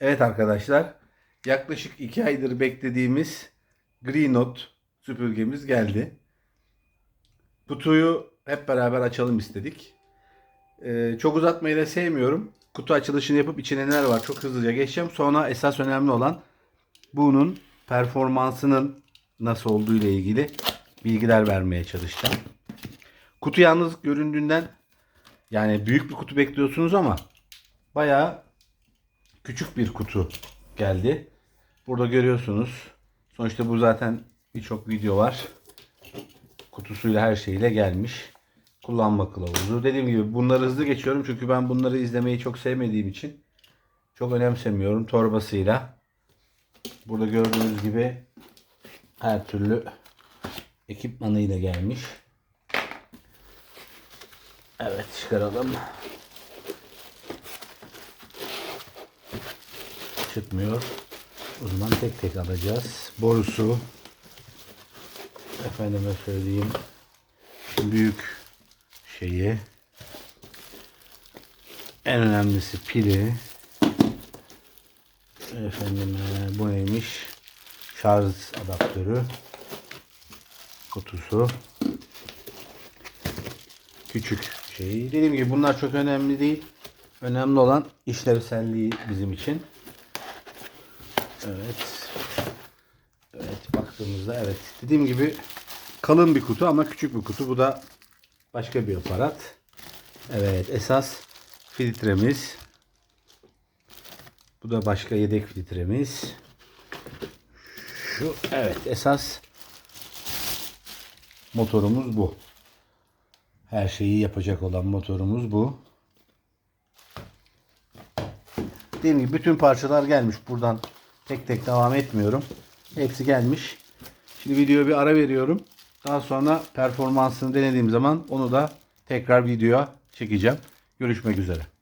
Evet arkadaşlar, yaklaşık 2 aydır beklediğimiz Green Note süpürgemiz geldi. Kutuyu hep beraber açalım istedik. Ee, çok uzatmayı da sevmiyorum. Kutu açılışını yapıp içine neler var çok hızlıca geçeceğim. Sonra esas önemli olan bunun performansının nasıl olduğu ile ilgili bilgiler vermeye çalışacağım. Kutu yalnız göründüğünden yani büyük bir kutu bekliyorsunuz ama bayağı küçük bir kutu geldi. Burada görüyorsunuz. Sonuçta bu zaten birçok video var. Kutusuyla her şeyle gelmiş. Kullanma kılavuzu. Dediğim gibi bunları hızlı geçiyorum çünkü ben bunları izlemeyi çok sevmediğim için çok önemsemiyorum torbasıyla. Burada gördüğünüz gibi her türlü ekipmanıyla gelmiş. Evet çıkaralım. Çıkmıyor. O zaman tek tek alacağız. Borusu. Efendime söyleyeyim. Büyük şeyi. En önemlisi pili. Efendim bu neymiş? Şarj adaptörü. Kutusu. Küçük şeyi. Dediğim gibi bunlar çok önemli değil. Önemli olan işlevselliği bizim için. Evet. Evet baktığımızda evet. Dediğim gibi kalın bir kutu ama küçük bir kutu. Bu da başka bir aparat. Evet esas filtremiz. Bu da başka yedek filtremiz. Şu evet esas motorumuz bu. Her şeyi yapacak olan motorumuz bu. Dediğim gibi bütün parçalar gelmiş. Buradan tek tek devam etmiyorum. Hepsi gelmiş. Şimdi videoya bir ara veriyorum. Daha sonra performansını denediğim zaman onu da tekrar videoya çekeceğim. Görüşmek üzere.